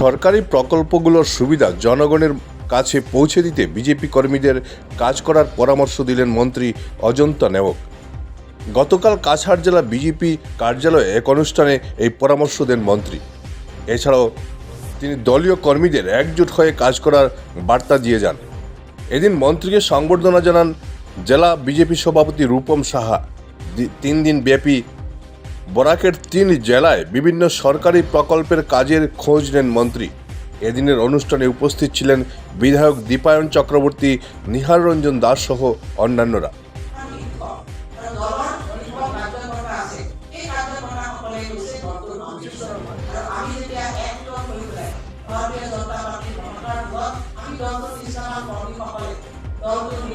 সরকারি প্রকল্পগুলোর সুবিধা জনগণের কাছে পৌঁছে দিতে বিজেপি কর্মীদের কাজ করার পরামর্শ দিলেন মন্ত্রী অজন্তা নেওক গতকাল কাছাড় জেলা বিজেপি কার্যালয়ে এক অনুষ্ঠানে এই পরামর্শ দেন মন্ত্রী এছাড়াও তিনি দলীয় কর্মীদের একজোট হয়ে কাজ করার বার্তা দিয়ে যান এদিন মন্ত্রীকে সংবর্ধনা জানান জেলা বিজেপি সভাপতি রূপম সাহা তিন দিন ব্যাপী বরাকের তিন জেলায় বিভিন্ন সরকারি প্রকল্পের কাজের খোঁজ নেন মন্ত্রী এদিনের অনুষ্ঠানে উপস্থিত ছিলেন বিধায়ক দীপায়ন চক্রবর্তী নিহার রঞ্জন দাস সহ অন্যান্যরা আমি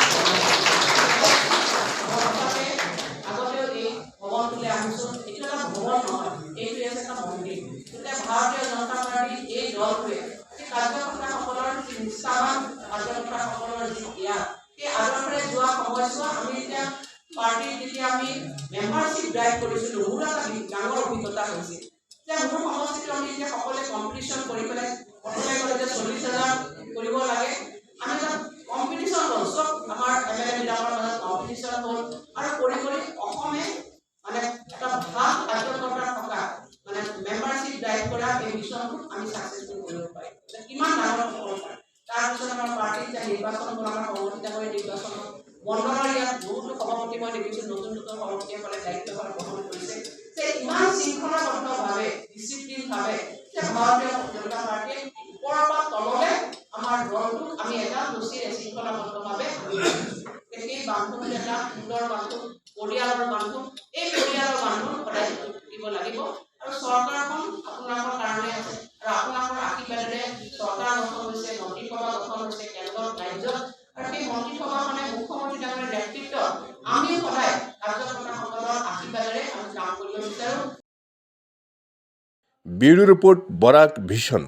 দলটোৱে সেই কাজিৰঙাসকলৰ হিংসা বা কাজিৰঙাসকলৰ যি ত্যাগ সেই আগৰফালে যোৱা সময়ছোৱা আমি এতিয়া পাৰ্টীৰ যেতিয়া আমি মেম্বাৰশ্বিপ ড্ৰাইভ কৰিছিলোঁ মোৰ এটা ডাঙৰ অভিজ্ঞতা হৈছে যে মোৰ সমষ্টিটো আমি এতিয়া সকলোৱে কম্পিটিশ্যন কৰি পেলাই প্ৰথমে ক'লে যে চল্লিছ হাজাৰ কৰিব লাগে নিৰ্বাচনটো আমাৰ সংগঠিতভাৱে নিৰ্বাচন মণ্ডলৰ ইয়াত বহুতো সভাপতি মই দেখিছোঁ নতুন নতুন সভাপতিসকলে দায়িত্বভাৰ গ্ৰহণ কৰিছে যে ইমান শৃংখলাবদ্ধভাৱে ডিচিপ্লিনভাৱে যে জনতা পাৰ্টীয়ে ওপৰৰ পৰা তললে আমাৰ দলটোক আমি এটা দোষীৰে শৃংখলাবদ্ধভাৱে সেই বান্ধৱীৰ এটা সুন্দৰ বান্ধৱ ব্যুরো রিপোর্ট বরাক ভীষণ